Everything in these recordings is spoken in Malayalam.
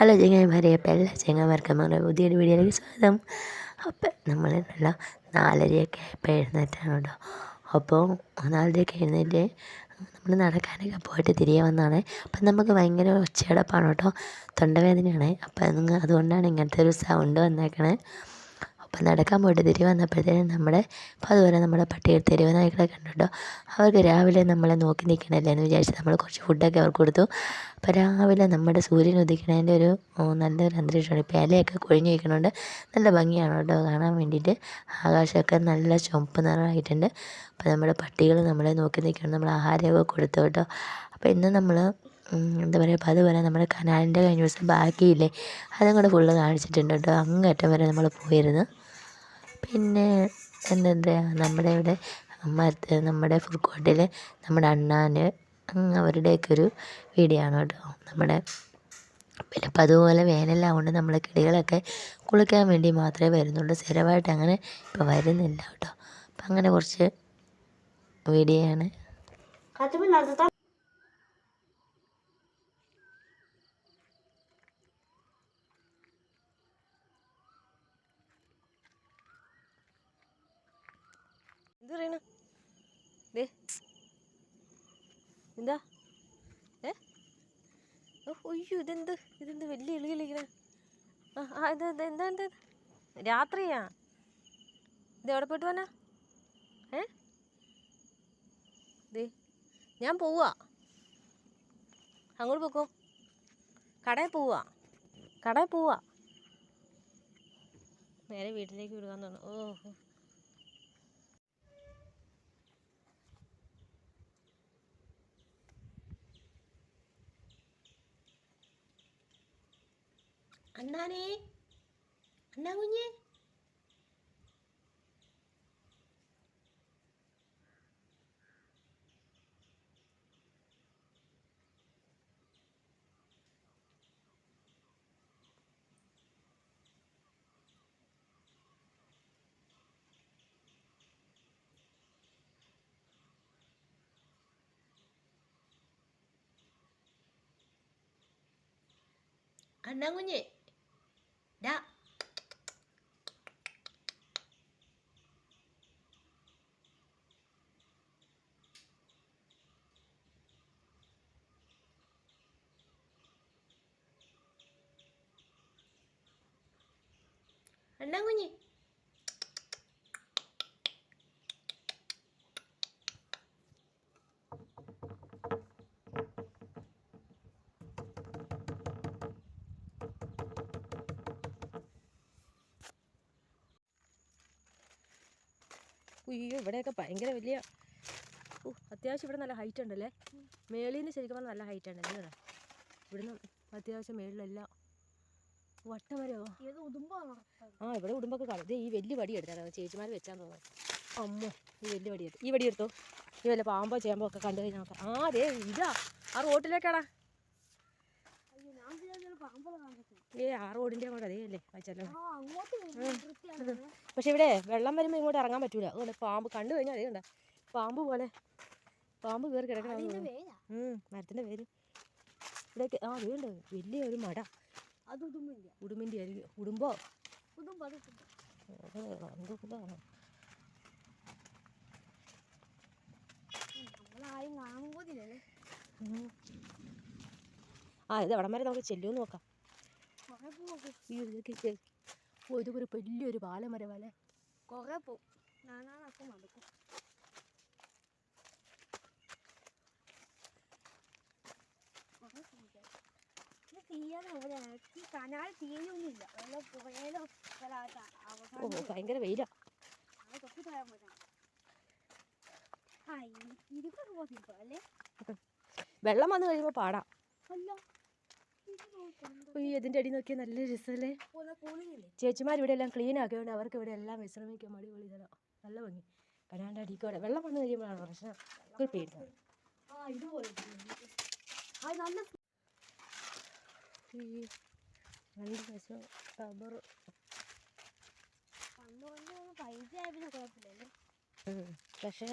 ഹലോ ചെങ്ങന്മാരെ അപ്പം എല്ലാ ചെങ്ങന്മാർക്കും പുതിയ പുതിയൊരു വീഡിയോയിലേക്ക് സ്വാഗതം. അപ്പം നമ്മൾ നല്ല നാലരയൊക്കെ ആയപ്പോൾ എഴുന്നേറ്റാണ് കേട്ടോ. അപ്പോൾ നാലരയൊക്കെ എഴുന്നേറ്റ് നമ്മൾ നടക്കാനൊക്കെ പോയിട്ട് തിരികെ വന്നതാണ് അപ്പം നമുക്ക് ഭയങ്കര ഒച്ചയടപ്പാണ് കേട്ടോ. തൊണ്ടവേദനയാണ്. അപ്പം അതുകൊണ്ടാണ് ഇങ്ങനത്തെ ഒരു സൗണ്ട് വന്നേക്കണേ. അപ്പം നടക്കാൻ പോയിട്ട് തിരികെ വന്നപ്പോഴത്തേനും നമ്മുടെ അപ്പോൾ അതുപോലെ നമ്മുടെ പട്ടികൾ തെരുവ് നായ്ക്കളെ കണ്ടുട്ടോ അവർക്ക് രാവിലെ നമ്മളെ നോക്കി നിൽക്കണല്ലേ എന്ന് വിചാരിച്ച് നമ്മൾ കുറച്ച് ഫുഡൊക്കെ അവർക്ക് കൊടുത്തു. അപ്പോൾ രാവിലെ നമ്മുടെ സൂര്യൻ ഉദിക്കണതിന്റെ ഒരു നല്ലൊരു അന്തരീക്ഷമാണ്. ഇപ്പോൾ ഇലയൊക്കെ കൊഴിഞ്ഞു നിൽക്കണോണ്ട്. നല്ല ഭംഗിയാണ് കേട്ടോ കാണാൻ വേണ്ടിയിട്ട്. ആകാശമൊക്കെ നല്ല ചുമപ്പ് നിറമായിട്ടുണ്ട്. അപ്പോൾ നമ്മുടെ പട്ടികൾ നമ്മളെ നോക്കി നിൽക്കണം. നമ്മൾ ആഹാരമൊക്കെ കൊടുത്തു കേട്ടോ. അപ്പോൾ ഇന്ന് നമ്മൾ എന്താ പറയുക അപ്പോൾ അതുപോലെ നമ്മുടെ കനാലിന്റെ കഴിഞ്ഞ ദിവസം ബാക്കിയില്ലേ അതും കൂടെ ഫുള്ള് കാണിച്ചിട്ടുണ്ട് കേട്ടോ. അങ്ങേറ്റം വരെ നമ്മൾ പോയിരുന്നു. പിന്നെ എന്താ നമ്മുടെ ഇവിടെ മറ്റേ നമ്മുടെ ഫുഡ് നമ്മുടെ അങ്ങ് അവരുടെയൊക്കെ ഒരു വീഡിയോ ആണ് കേട്ടോ. നമ്മുടെ പിന്നെ അപ്പം അതുപോലെ വേനലാവുകൊണ്ട് നമ്മളെ കിളികളൊക്കെ കുളിക്കാൻ വേണ്ടി മാത്രമേ വരുന്നുള്ളൂ. സ്ഥിരമായിട്ട് അങ്ങനെ ഇപ്പം വരുന്നില്ല കേട്ടോ. അപ്പം അങ്ങനെ കുറച്ച് വീഡിയോ പറയണ ദേ. എന്താ? ഏ? ഓ, അയ്യോ ഇതെന്ത്? ഇതെന്ത് വലിയ കളിക്കണ ആ ആ ഇത് ഇത് എന്താ എന്ത് രാത്രിയാ. ഇത് എവിടെ പോയിട്ട് വന്നാ? ഏ? ദേ ഞാൻ പോവാ. അങ്ങോട്ട് പോക്കോ. കടയിൽ പോവാ. കടയിൽ പോവാ. നേരെ വീട്ടിലേക്ക് വിടുകാന്ന് തോന്നുന്നു ഓ. അണ്ണാനേ അണ്ണാ കുഞ്ഞേ അണ്ണാ Da. Anh bunyi. അയ്യോ ഇവിടെയൊക്കെ ഭയങ്കര വലിയ ഓ അത്യാവശ്യം ഇവിടെ നല്ല ഹൈറ്റ് ഉണ്ടല്ലേ? മേളിൽ നിന്ന് ശരിക്കും പറഞ്ഞാൽ നല്ല ഹൈറ്റ് ഉണ്ടല്ലേ അല്ലേ ഇവിടുന്ന് അത്യാവശ്യം മേളിലെല്ലാം വട്ടമരോ ആ ഇവിടെ ഉടുമ്പൊക്കെ കാണും. ഇത് ഈ വലിയ വടി എടുത്താൽ ചേച്ചിമാർ വെച്ചാൽ തോന്നുന്നു അമ്മ ഈ വലിയ വടി എടുത്തു. ഈ വടി എടുത്തോ? ഈ വല്ല പാമ്പോ ചേമ്പോ ഒക്കെ കണ്ടു കഴിഞ്ഞാൽ നോക്കാം. ആ അതെ ഇതാ. ആ റോട്ടിലേക്കാടാ. ഏ ആ റോഡിന്റെ അങ്ങോട്ട് അതേ അല്ലേ? വായിച്ചല്ലോ പക്ഷെ ഇവിടെ വെള്ളം വരുമ്പോൾ ഇങ്ങോട്ട് ഇറങ്ങാൻ പറ്റൂല. അതുകൊണ്ട് പാമ്പ് കണ്ടു കഴിഞ്ഞാൽ അതേ കണ്ട. പാമ്പ് പോലെ. പാമ്പ് കയറി കിടക്കണം മരത്തിന്റെ പേര്? ഇവിടെയൊക്കെ ആ ഉണ്ട്. വലിയ ഒരു മട. അത് ഉടുമ്പില്ല ഉടുമ്പിന്റെ ആയിരിക്കും ഉടുമ്പോ? ഇതാണ്. ആ ഇത് എവിടം വരെ നമുക്ക് ചെല്ലുമെന്ന് നോക്കാം. കുറെ പോകും. ഈ ഒരു വലിയൊരു പാലമരം അല്ലേ കുറേ പോവും ഞാനാണൊക്കെ നടക്കും. കുറെ പോവും. ഇത് തീയാതെ എവിടെയാണ് ഈ കനാൽ തീയൊന്നുമില്ല വല്ല പുറയിലോ ഓ ഭയങ്കര വെയിലാ. അത് തൊട്ട് പോയാൽ മതി ആ ഇരുപത് പോകുന്നു അല്ലേ? വെള്ളം വന്നു കഴിയുമ്പോൾ പാടാം. അല്ല. അയ്യോ ഇതിന്റെ അടി നോക്കിയാൽ നല്ല രസമല്ലേ ചേച്ചിമാർ ഇവിടെ എല്ലാം ക്ലീൻ ആക്കിയോണ്ട് അവർക്ക് ഇവിടെ എല്ലാം വിശ്രമിക്കാൻ അടിപൊളി ഇതാണ് നല്ല ഭംഗി. കനാന്റെ അടിക്കോടെ വെള്ളം വന്നു കഴിയുമ്പോഴാണ് പ്രശ്നം. ഈ രണ്ട് വശം റബ്ബർ പക്ഷേ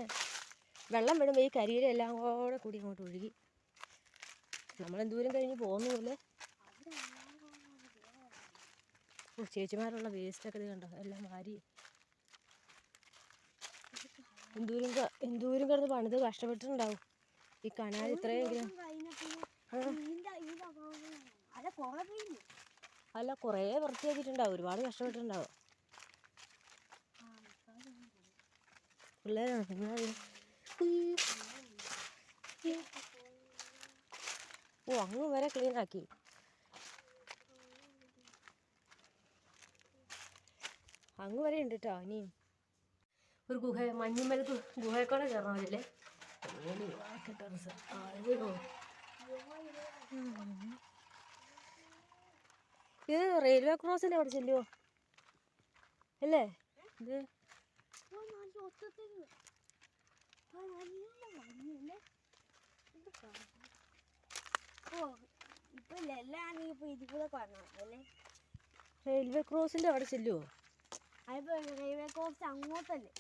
വെള്ളം വിടുമ്പോൾ ഈ കരിയിലെല്ലാം കൂടെ കൂടി ഇങ്ങോട്ട് ഒഴുകി. നമ്മളെന്തൂരം കഴിഞ്ഞ് പോകുന്ന പോലെ? ചേച്ചിമാരുള്ള വേസ്റ്റൊക്കെ ഇത് കണ്ടോ? എല്ലാം വാരി. എന്തോരം എന്തോരം കിടന്ന് പണിത് കഷ്ടപ്പെട്ടിട്ടുണ്ടാവും. ഈ കനാൽ ഇത്രയെങ്കിലും. അല്ല കുറെ വൃത്തിയാക്കിയിട്ടുണ്ടാവും ഒരുപാട് കഷ്ടപ്പെട്ടിട്ടുണ്ടാവും. പിള്ളേരാണ്? ഓ അങ്ങ് വരെ ക്ലീൻ അങ്ങ് വരെ ഉണ്ട് കേട്ടോ ഇനിയും ഒരു ഗുഹ മഞ്ഞുമലത്ത് ഗുഹയെക്കൂടെ അതില്ലേ ഇത് റെയിൽവേ ക്രോസിന്റെ അവിടെ ചെല്ലുവോ? അല്ലേ? ഇത്. അല്ലേ? റെയിൽവേ ക്രോസിന്റെ അവിടെ ചെല്ലുവോ? അതിപ്പോ റെയിൽവേ കോസ്റ്റ് അങ്ങോട്ടല്ലേ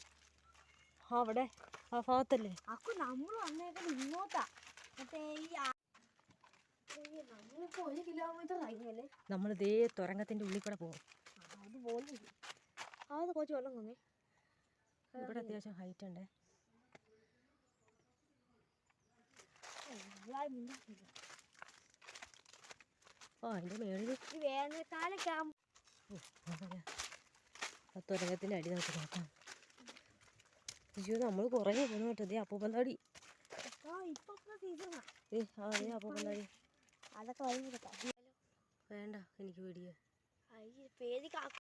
അവിടെ. ആ ഭാഗത്തല്ലേ? അക്കു നമ്മൾ വന്നേക്കുന്നത് ഇങ്ങോട്ടാ. മറ്റേ ഈ നമ്മളിപ്പോ ഒരു കിലോമീറ്റർ ഇറങ്ങിയല്ലേ നമ്മൾ ഇതേ തുരങ്കത്തിന്റെ ഉള്ളിൽ കൂടെ പോകും അത് പോലെ അത് കുറച്ച് വെള്ളം കൊന്നേ ഇവിടെ അത്യാവശ്യം ഹൈറ്റ് ഉണ്ട്. ഓ അതിന്റെ മേളിൽ വേനൽക്കാലൊക്കെ ആകുമ്പോൾ ആ തുരങ്കത്തിന്റെ അടി നമുക്ക് നോക്കാം. അയ്യോ നമ്മൾ കുറേ പോകുന്നു കേട്ടോ. ഇതേ അപ്പൂപ്പന്താടി ഏ അതേ അപ്പൂപ്പന്താടി അതൊക്കെ വേണ്ട എനിക്ക് പേര് കാക്ക